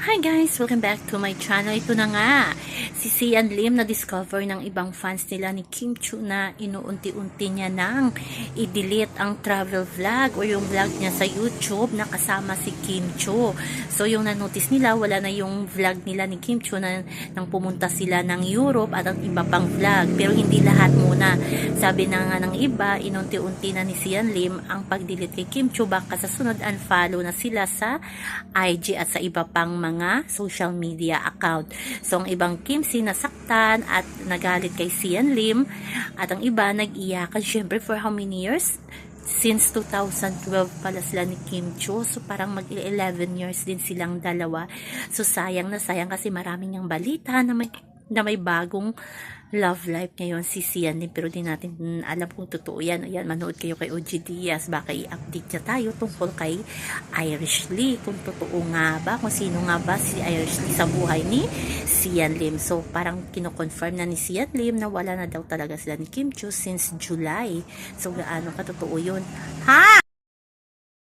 Hi guys! Welcome back to my channel. Ito na nga, si Sian Lim na discover ng ibang fans nila ni Kim Chu na inuunti-unti niya nang i-delete ang travel vlog o yung vlog niya sa YouTube na kasama si Kim Chu. So yung na-notice nila, wala na yung vlog nila ni Kim Chu na nang pumunta sila ng Europe at ang iba pang vlog. Pero hindi lahat muna. Sabi na nga ng iba, inunti-unti na ni Sian Lim ang pag-delete kay Kim Chu baka sa sunod unfollow na sila sa IG at sa iba pang mga social media account. So, ang ibang Kim si nasaktan at nagalit kay Sian Lim at ang iba nag-iyakan syempre for how many years? Since 2012 pala sila ni Kim Cho. So, parang mag-11 years din silang dalawa. So, sayang na sayang kasi maraming yung balita na may, na may bagong love life ngayon si Sian din pero di natin alam kung totoo yan. Ayan, manood kayo kay OG Diaz. Baka i-update niya tayo tungkol kay Irish Lee. Kung totoo nga ba, kung sino nga ba si Irish Lee sa buhay ni Sian Lim. So, parang kino-confirm na ni Sian Lim na wala na daw talaga sila ni Kim Cho since July. So, gaano ka totoo yun? Ha?